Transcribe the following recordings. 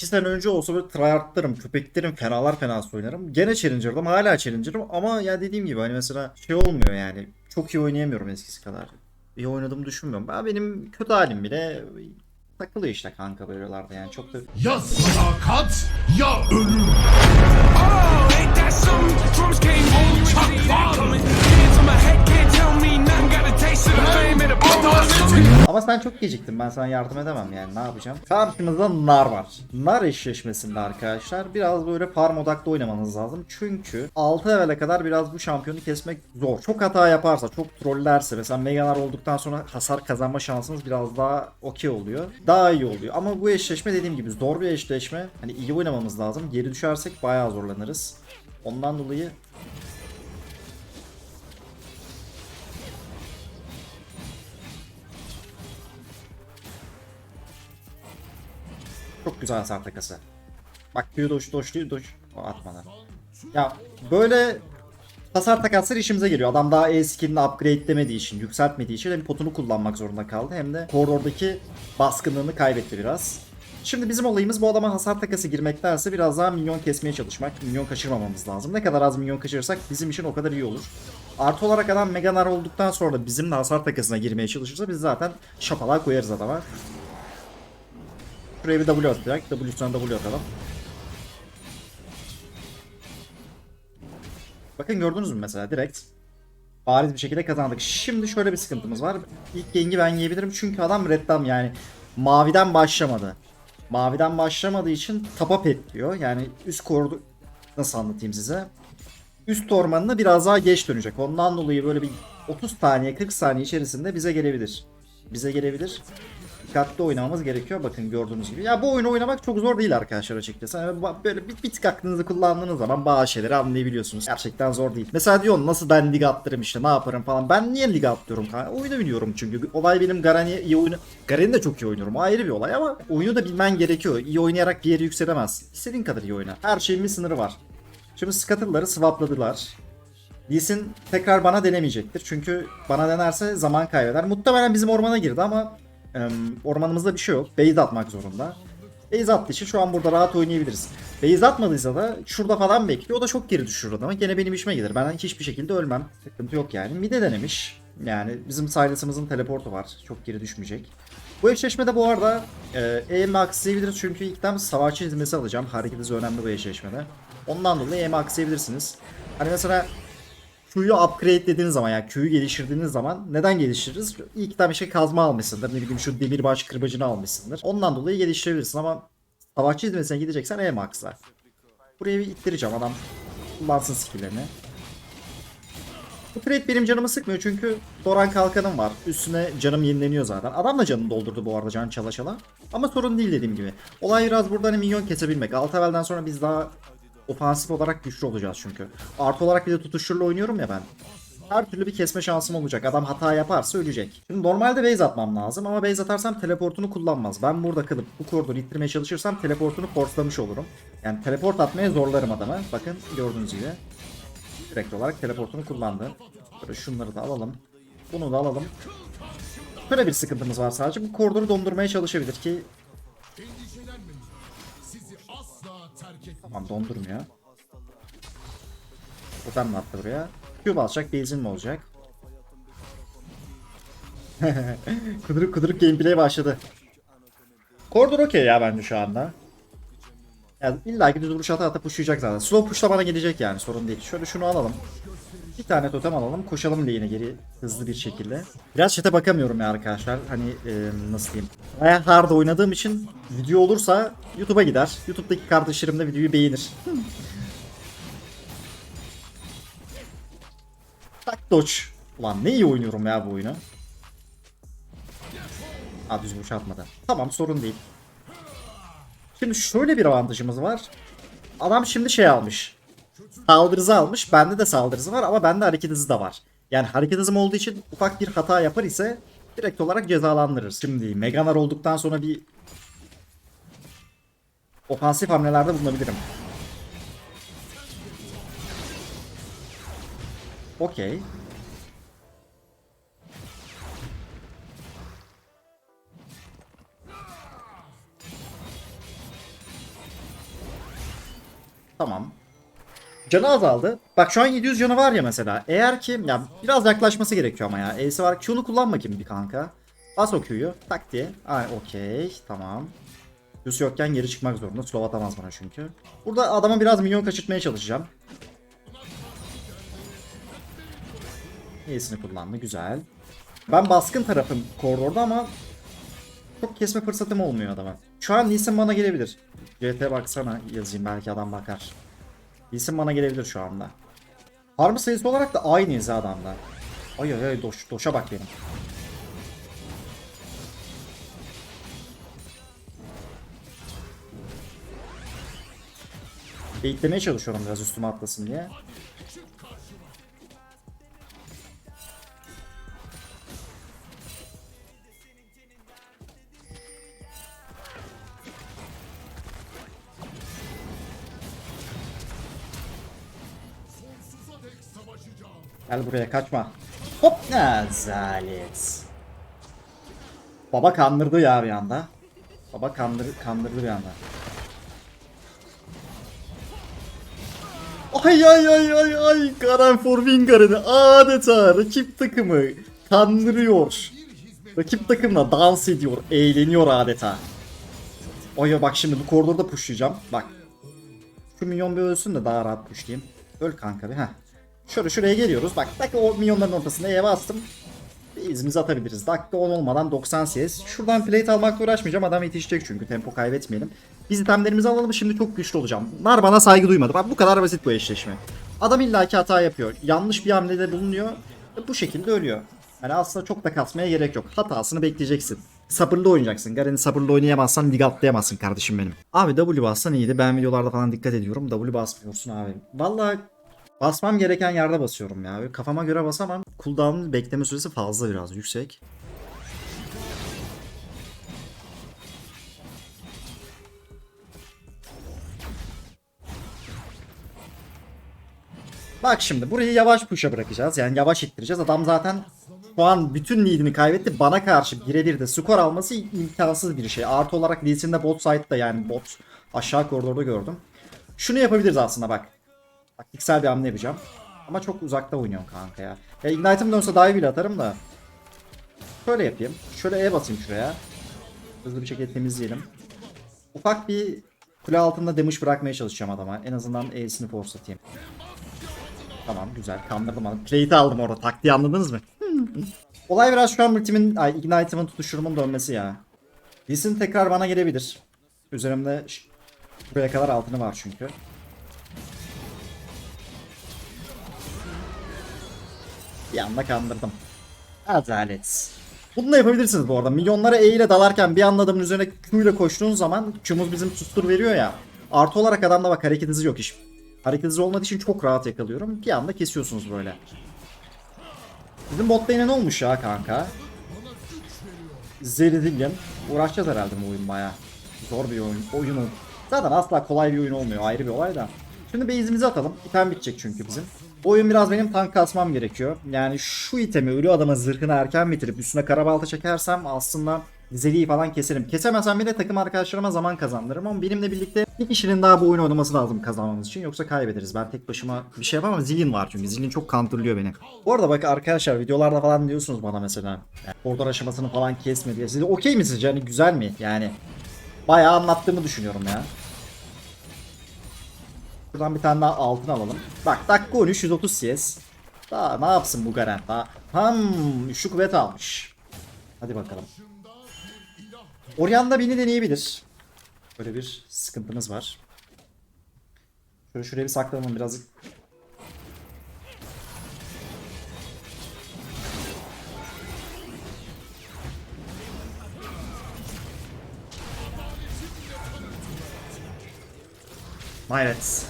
2 sene önce olsa böyle tryhardlarım, köpeklerim, fenalar fenası oynarım. Gene challenger'dım, hala challenger'ım ama ya dediğim gibi hani mesela şey olmuyor yani. Çok iyi oynayamıyorum eskisi kadar. İyi oynadığımı düşünmüyorum. Ben benim kötü halim bile takılıyor işte kanka böylelerde yani çok da Ya sadakat ya ölüm. Oh, Ama sen çok geciktin. Ben sana yardım edemem yani. Ne yapacağım? Karşımızda nar var. Nar eşleşmesinde arkadaşlar biraz böyle farm odaklı oynamanız lazım. Çünkü 6 level'e kadar biraz bu şampiyonu kesmek zor. Çok hata yaparsa, çok trollerse mesela mega nar olduktan sonra hasar kazanma şansınız biraz daha okey oluyor. Daha iyi oluyor. Ama bu eşleşme dediğim gibi zor bir eşleşme. Hani iyi oynamamız lazım. Geri düşersek bayağı zorlanırız. Ondan dolayı Çok güzel hasar takası. Bak Q doş doş doş. O atmadan. Ya böyle hasar takasları işimize geliyor. Adam daha E skillini upgradelemediği için, yükseltmediği için hem potunu kullanmak zorunda kaldı hem de koridordaki baskınlığını kaybetti biraz. Şimdi bizim olayımız bu adama hasar takası girmektense biraz daha minyon kesmeye çalışmak. Minyon kaçırmamamız lazım. Ne kadar az minyon kaçırırsak bizim için o kadar iyi olur. Artı olarak adam Meganar olduktan sonra da bizimle hasar takasına girmeye çalışırsa biz zaten şapalığa koyarız adama. Şuraya bir W atacak. W'suna W atalım. Bakın gördünüz mü mesela direkt bariz bir şekilde kazandık. Şimdi şöyle bir sıkıntımız var. İlk gengi ben yiyebilirim çünkü adam reddam yani maviden başlamadı. Maviden başlamadığı için tapa pet diyor. Yani üst kordu nasıl anlatayım size? Üst ormanına biraz daha geç dönecek. Ondan dolayı böyle bir 30 saniye 40 saniye içerisinde bize gelebilir. Bize gelebilir dikkatli oynamamız gerekiyor. Bakın gördüğünüz gibi. Ya bu oyunu oynamak çok zor değil arkadaşlar açıkçası. Yani böyle bir, bir tık aklınızı kullandığınız zaman bazı şeyleri anlayabiliyorsunuz. Gerçekten zor değil. Mesela diyorsun nasıl ben lig atlarım işte ne yaparım falan. Ben niye lig atlıyorum? Oyunu biliyorum çünkü. Olay benim Garen'i iyi oyunu... Garen'i de çok iyi oynuyorum. Ayrı bir olay ama oyunu da bilmen gerekiyor. İyi oynayarak bir yere yükselemez. İstediğin kadar iyi oyna. Her şeyin bir sınırı var. Şimdi Scuttle'ları swapladılar. Lee Sin tekrar bana denemeyecektir. Çünkü bana denerse zaman kaybeder. Muhtemelen bizim ormana girdi ama ormanımızda bir şey yok. Base atmak zorunda. Base attığı için şu an burada rahat oynayabiliriz. Base atmadıysa da şurada falan bekliyor. O da çok geri düşürür adamı. Gene benim işime gelir. Ben hiçbir şekilde ölmem. Sıkıntı yok yani. Mide denemiş. Yani bizim Silas'ımızın teleportu var. Çok geri düşmeyecek. Bu eşleşmede bu arada e, EM'i aksayabiliriz çünkü ilkten savaşçı hizmesi alacağım. Hareket önemli bu eşleşmede. Ondan dolayı EM'i aksayabilirsiniz. Hani mesela Q'yu upgrade dediğiniz zaman yani Q'yu geliştirdiğiniz zaman neden geliştiririz? İlk tane şey kazma almışsındır. Ne bileyim şu demirbaş kırbacını almışsındır. Ondan dolayı geliştirebilirsin ama savaşçı hizmetine gideceksen E max'lar. Buraya bir ittireceğim adam kullansın skill'lerini. Bu trade benim canımı sıkmıyor çünkü Doran kalkanım var. Üstüne canım yenileniyor zaten. Adam da canını doldurdu bu arada can çala çala. Ama sorun değil dediğim gibi. Olay biraz burada hani minyon kesebilmek. Alt level'den sonra biz daha ofansif olarak güçlü olacağız çünkü. Artı olarak bir de tutuşturla oynuyorum ya ben. Her türlü bir kesme şansım olacak. Adam hata yaparsa ölecek. Şimdi normalde base atmam lazım ama base atarsam teleportunu kullanmaz. Ben burada kalıp bu koridoru ittirmeye çalışırsam teleportunu forslamış olurum. Yani teleport atmaya zorlarım adamı. Bakın gördüğünüz gibi. Direkt olarak teleportunu kullandı. Böyle şunları da alalım. Bunu da alalım. Böyle bir sıkıntımız var sadece. Bu koridoru dondurmaya çalışabilir ki Tamam dondurmuyor. Totem mi attı buraya? Q basacak, benzin mi olacak? kuduruk kuduruk gameplay başladı. Koridor okey ya bence şu anda. Yani illa ki düz vuruş ata ata pushlayacak zaten. Slow push da bana gelecek yani sorun değil. Şöyle şunu alalım. Bir tane totem alalım. Koşalım lane'e geri hızlı bir şekilde. Biraz chat'e bakamıyorum ya arkadaşlar. Hani e, nasıl diyeyim. Baya hard oynadığım için video olursa YouTube'a gider. YouTube'daki kardeşlerim de videoyu beğenir. Tak dodge. Ulan ne iyi oynuyorum ya bu oyunu. Aa düz vuruş atmadı. Tamam sorun değil. Şimdi şöyle bir avantajımız var. Adam şimdi şey almış. Saldırızı almış. Bende de saldırısı var ama bende hareket hızı da var. Yani hareket hızım olduğu için ufak bir hata yapar ise direkt olarak cezalandırırız. Şimdi Meganar olduktan sonra bir ofansif hamlelerde bulunabilirim. Okey. Tamam. Canı azaldı. Bak şu an 700 canı var ya mesela. Eğer ki ya biraz yaklaşması gerekiyor ama ya. Ace var. Q'nu kullanma kim bir kanka. Bas o Q'yu. Tak diye. Ay okey. Tamam. Q'su yokken geri çıkmak zorunda. Slow atamaz bana çünkü. Burada adama biraz minyon kaçırtmaya çalışacağım. Ace'ini kullandı. Güzel. Ben baskın tarafım koridorda ama çok kesme fırsatım olmuyor adama. Şu an Nisan bana gelebilir. GT baksana yazayım belki adam bakar. Nisan bana gelebilir şu anda. Farm sayısı olarak da aynıyız ha adamda. Ay ay ay doş, doşa bak benim. Beklemeye çalışıyorum biraz üstüme atlasın diye. Gel buraya kaçma. Hop nazalet. Baba kandırdı ya bir anda. Baba kandır, kandırdı bir anda. Ay ay ay ay ay Garen Forvingar'ını adeta rakip takımı kandırıyor. Rakip takımla dans ediyor, eğleniyor adeta. Oya bak şimdi bu koridorda pushlayacağım. Bak. Şu minyon bir ölsün de daha rahat pushlayayım. Öl kanka bir heh. Şöyle şuraya geliyoruz. Bak dakika o minyonların ortasına E'ye bastım. Bir izimizi atabiliriz. Dakika 10 olmadan 90 CS. Şuradan plate almakla uğraşmayacağım. Adam yetişecek çünkü. Tempo kaybetmeyelim. Biz itemlerimizi alalım. Şimdi çok güçlü olacağım. Nar bana saygı duymadı. Bak bu kadar basit bu eşleşme. Adam illaki hata yapıyor. Yanlış bir hamlede bulunuyor. Ve bu şekilde ölüyor. Yani aslında çok da kasmaya gerek yok. Hatasını bekleyeceksin. Sabırlı oynayacaksın. Garen'i sabırlı oynayamazsan lig atlayamazsın kardeşim benim. Abi W bassan iyiydi. Ben videolarda falan dikkat ediyorum. W basmıyorsun abi. Vallahi Basmam gereken yerde basıyorum ya. Kafama göre basamam. Cooldown'un bekleme süresi fazla biraz yüksek. Bak şimdi burayı yavaş push'a bırakacağız. Yani yavaş ittireceğiz. Adam zaten şu an bütün lead'ini kaybetti. Bana karşı birebir de skor alması imkansız bir şey. Artı olarak Lee bot side'da yani bot aşağı koridorda gördüm. Şunu yapabiliriz aslında bak. Taktiksel bir hamle yapacağım. Ama çok uzakta oynuyorum kanka ya. Ya Ignite'ım dönse daha iyi bile atarım da. Şöyle yapayım. Şöyle E basayım şuraya. Hızlı bir şekilde temizleyelim. Ufak bir kule altında damage bırakmaya çalışacağım adama. En azından E'sini force atayım. Tamam güzel kandırdım adamı. Plate'i aldım orada. Taktiği anladınız mı? Olay biraz şu an ultimin, ay Ignite'ımın tutuşurumun dönmesi ya. Lee'sin tekrar bana gelebilir. Üzerimde buraya kadar altını var çünkü. Bir anda kandırdım. Adalet. Bunu da yapabilirsiniz bu arada. Milyonlara E ile dalarken bir anda adamın üzerine Q ile koştuğun zaman Q'muz bizim sustur veriyor ya. Artı olarak adamda bak hareket hızı yok iş. Hareket hızı olmadığı için çok rahat yakalıyorum. Bir anda kesiyorsunuz böyle. Bizim bot lane'e ne olmuş ya kanka? Zeridillion. Uğraşacağız herhalde bu oyun baya. Zor bir oyun. Oyunu. Zaten asla kolay bir oyun olmuyor. Ayrı bir olay da. Şimdi base'imizi atalım. İtem bitecek çünkü bizim. Oyun biraz benim tank kasmam gerekiyor. Yani şu itemi ölü adama zırhını erken bitirip üstüne karabalta çekersem aslında Zeli'yi falan keserim. Kesemezsem bile takım arkadaşlarıma zaman kazandırırım ama benimle birlikte bir kişinin daha bu oyunu oynaması lazım kazanmamız için. Yoksa kaybederiz. Ben tek başıma bir şey yapamam. Zilin var çünkü. Zilin çok counterlıyor beni. Bu arada bak arkadaşlar videolarda falan diyorsunuz bana mesela. Yani aşamasını falan kesme diye. Siz okey mi sizce? Hani güzel mi? Yani bayağı anlattığımı düşünüyorum ya. Buradan bir tane daha altın alalım. Bak dakika 13 130 CS. Daha ne yapsın bu Garen? Daha ham şu kuvvet almış. Hadi bakalım. Orianna beni deneyebilir. Böyle bir sıkıntımız var. Şöyle şuraya bir saklanalım birazcık. Hayret.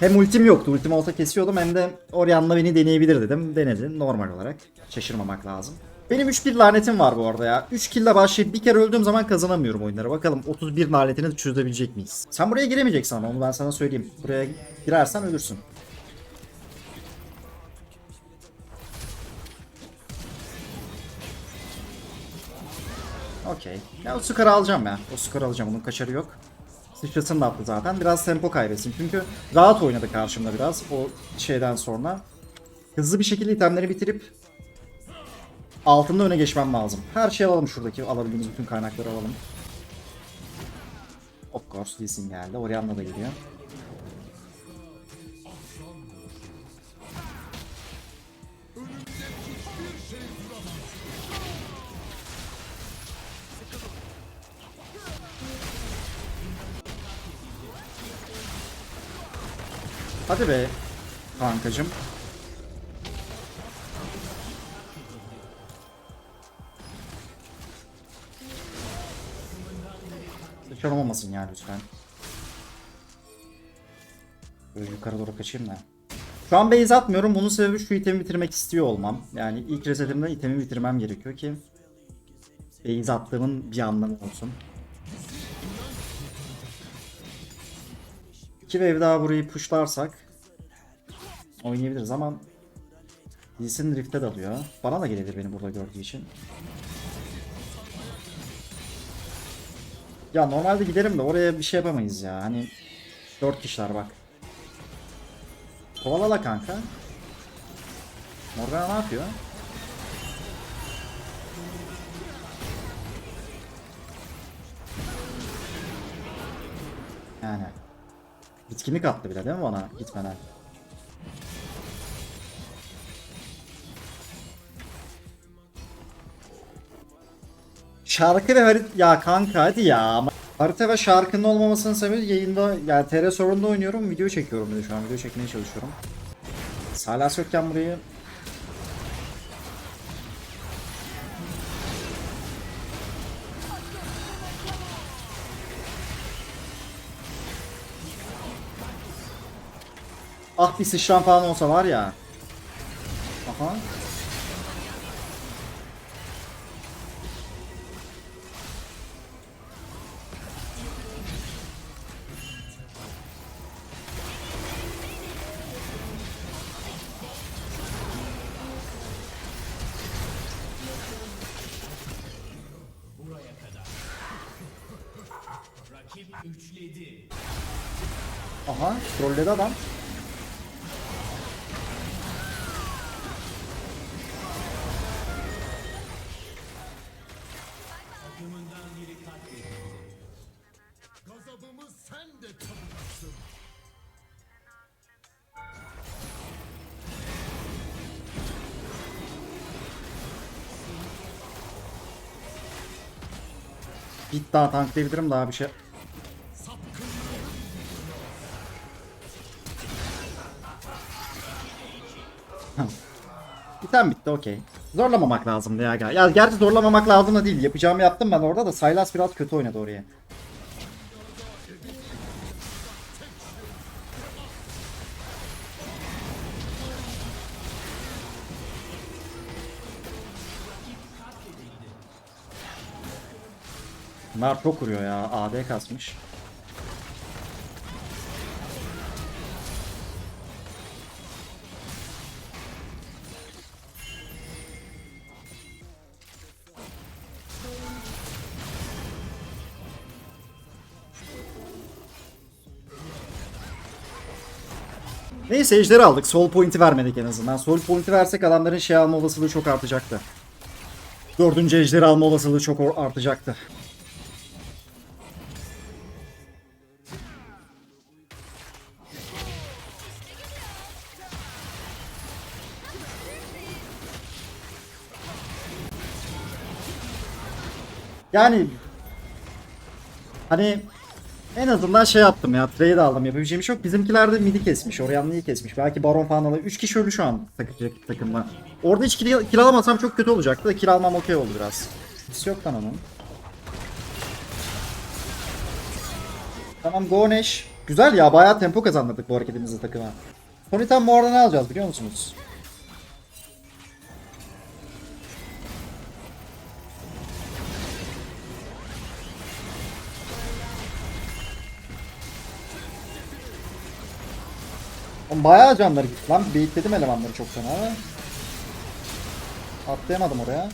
Hem ultim yoktu. Ultim olsa kesiyordum hem de Orianna beni deneyebilir dedim. Denedi normal olarak. Şaşırmamak lazım. Benim 3-1 lanetim var bu arada ya. 3 kill ile başlayıp bir kere öldüğüm zaman kazanamıyorum oyunları. Bakalım 31 lanetini çözebilecek miyiz? Sen buraya giremeyeceksin ama onu ben sana söyleyeyim. Buraya girersen ölürsün. Okey. Ya o skoru alacağım ya. O skoru alacağım. Onun kaçarı yok. Sıçrasını da attı zaten. Biraz tempo kaybetsin. Çünkü rahat oynadı karşımda biraz o şeyden sonra. Hızlı bir şekilde itemleri bitirip altında öne geçmem lazım. Her şeyi alalım şuradaki. Alabildiğimiz bütün kaynakları alalım. Of course Lee geldi. Orianna da geliyor. Hadi be kankacım. Sıçran olmasın ya lütfen. Böyle yukarı doğru kaçayım da. Şu an base atmıyorum. Bunun sebebi şu itemi bitirmek istiyor olmam. Yani ilk resetimde itemi bitirmem gerekiyor ki base attığımın bir anlamı olsun. Wave daha burayı pushlarsak oynayabiliriz ama Lee Rift'e dalıyor. Bana da gelebilir beni burada gördüğü için. Ya normalde giderim de oraya bir şey yapamayız ya. Hani 4 kişiler bak. Kovalala kanka. Morgana ne yapıyor? Bitkinlik attı bile değil mi bana gitmeden? Şarkı ve harita... Ya kanka hadi ya. Harita ve şarkının olmamasının sebebi yayında yani TR sorununda oynuyorum video çekiyorum bir şu an video çekmeye çalışıyorum. Salas yokken burayı Ah bir sıçran falan olsa var ya. Aha. Aha, trolledi adam. Git daha tanklayabilirim daha bir şey. Biten bitti okey. Zorlamamak lazımdı ya. Ya gerçi zorlamamak lazım da değil. Yapacağımı yaptım ben orada da Sylas biraz kötü oynadı oraya. Bunlar çok vuruyor ya. AD kasmış. Neyse ejderi aldık. Soul point'i vermedik en azından. Soul point'i versek adamların şey alma olasılığı çok artacaktı. Dördüncü ejderi alma olasılığı çok artacaktı. Yani hani en azından şey yaptım ya trade aldım yapabileceğim şey yok. Bizimkiler de midi kesmiş. Orianna'yı kesmiş. Belki Baron falan alır. 3 kişi ölü şu an takacak takımda. Orada hiç kill, çok kötü olacaktı da kill almam okey oldu biraz. Hiç yok lan onun. Tamam Go Neş. Güzel ya bayağı tempo kazandırdık bu hareketimizle takıma. Bu arada ne alacağız biliyor musunuz? Bayağı canları gitti lan. Beyitledim elemanları çok fena. Atlayamadım oraya.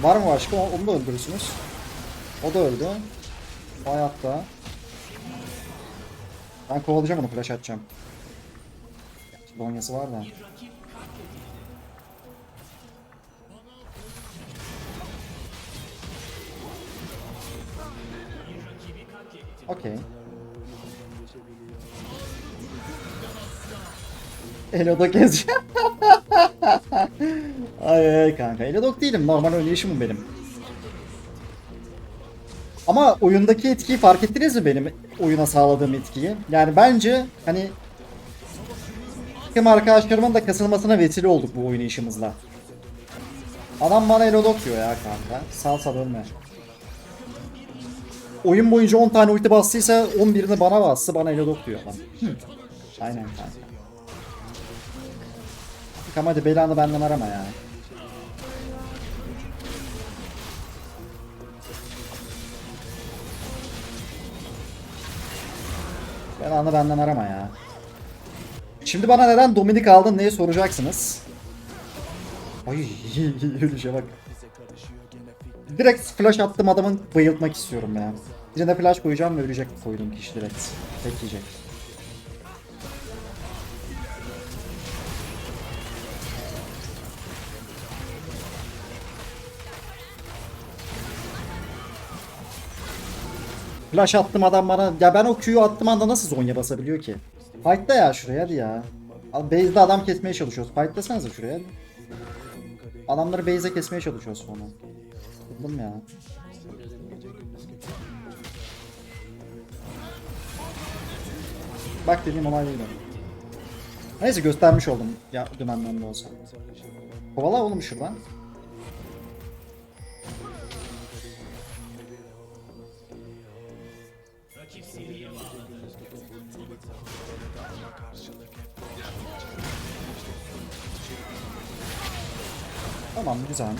Var mı başka? Onu da öldürürsünüz. O da öldü. Hayatta. Ben kovalayacağım onu flash atacağım. Bonyası var da. Okey. Elodok gezeceğim. ay ay kanka. Elodok değilim. Normal oynayışım bu benim. Ama oyundaki etkiyi fark ettiniz mi benim oyuna sağladığım etkiyi? Yani bence hani takım arkadaşlarımın da kasılmasına vesile olduk bu oynayışımızla. Adam bana Elodok diyor ya kanka. Sal sal ölme. Oyun boyunca 10 tane ulti bastıysa 11'ini bana bastı bana Elodok diyor adam. Aynen kanka. Tamam hadi belanı benden arama ya. Belanı benden arama ya. Şimdi bana neden Dominik aldın diye soracaksınız. Ay yürüyüşe bak. Direkt flash attım adamın bayıltmak istiyorum ya. Birine flash koyacağım ve ölecek koyduğum kişi direkt. Tek Flash attım adam bana. Ya ben o Q'yu attım anda nasıl Zonya basabiliyor ki? Fight'ta ya şuraya hadi ya. Base'de adam kesmeye çalışıyoruz. Fight'lasanıza şuraya hadi. Adamları base'e kesmeye çalışıyoruz sonra. Sıkıldım ya. Bak dediğim olay değil. Neyse göstermiş oldum ya dümenden de olsa. Kovala oğlum şuradan. Tamam güzel.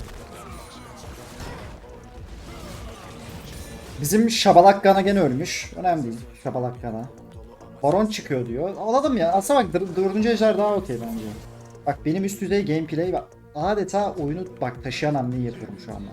Bizim Şabalak Gana gene ölmüş. Önemli değil. Şabalak Gana. Baron çıkıyor diyor. Alalım ya. Aslında bak dördüncü ejder daha okey bence. Bak benim üst düzey gameplay. Adeta oyunu bak taşıyan hamleyi yapıyorum şu anda.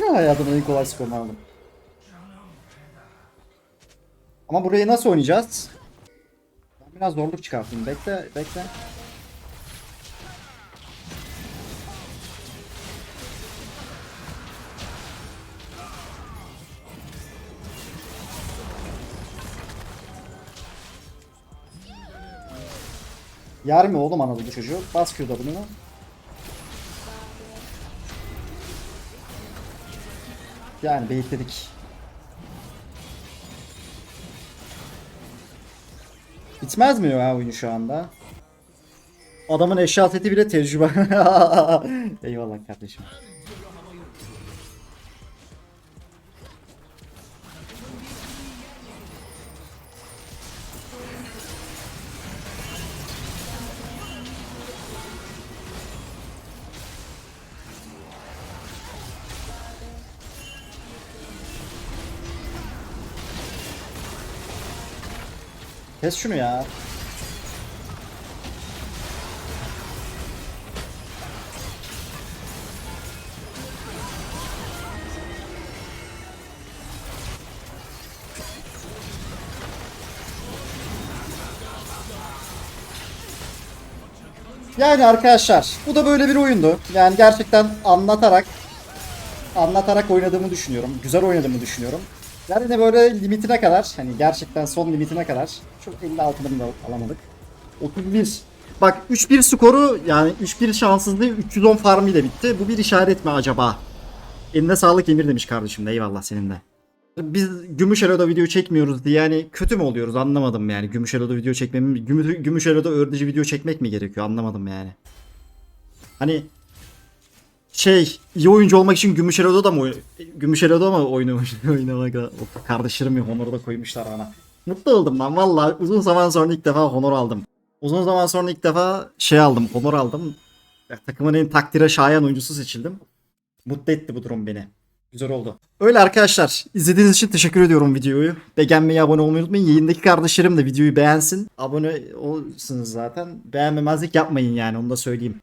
Ya hayatımın en kolay skorunu aldım. Ama burayı nasıl oynayacağız? Ben biraz zorluk çıkartayım. Bekle, bekle. Yer mi oğlum Anadolu çocuğu? Bas Q'da bunu. Yani bekledik. Bitmez mi ya oyun şu anda? Adamın eşya seti bile tecrübe. Eyvallah kardeşim. Kes şunu ya. Yani arkadaşlar bu da böyle bir oyundu. Yani gerçekten anlatarak anlatarak oynadığımı düşünüyorum. Güzel oynadığımı düşünüyorum. Yani böyle limitine kadar hani gerçekten son limitine kadar çok 50 altını alamadık. 31. Bak 3-1 skoru yani 3-1 şanssızlığı 310 farm ile bitti. Bu bir işaret mi acaba? Eline sağlık Emir demiş kardeşim de eyvallah senin de. Biz Gümüşelo'da video çekmiyoruz diye yani kötü mü oluyoruz anlamadım yani. Gümüşelo'da video çekmemiz, Gümü, Gümüşelo'da öğretici video çekmek mi gerekiyor anlamadım yani. Hani şey iyi oyuncu olmak için Gümüşelo'da da mı Gümüşelo'da mı oynamış oynamak kardeşlerim ya Honor'u da koymuşlar bana. Mutlu oldum ben valla uzun zaman sonra ilk defa Honor aldım. Uzun zaman sonra ilk defa şey aldım Honor aldım. Ya, takımın en takdire şayan oyuncusu seçildim. Mutlu etti bu durum beni. Güzel oldu. Öyle arkadaşlar. izlediğiniz için teşekkür ediyorum videoyu. Beğenmeyi, abone olmayı unutmayın. Yayındaki kardeşlerim de videoyu beğensin. Abone olsunuz zaten. Beğenmemezlik yapmayın yani onu da söyleyeyim.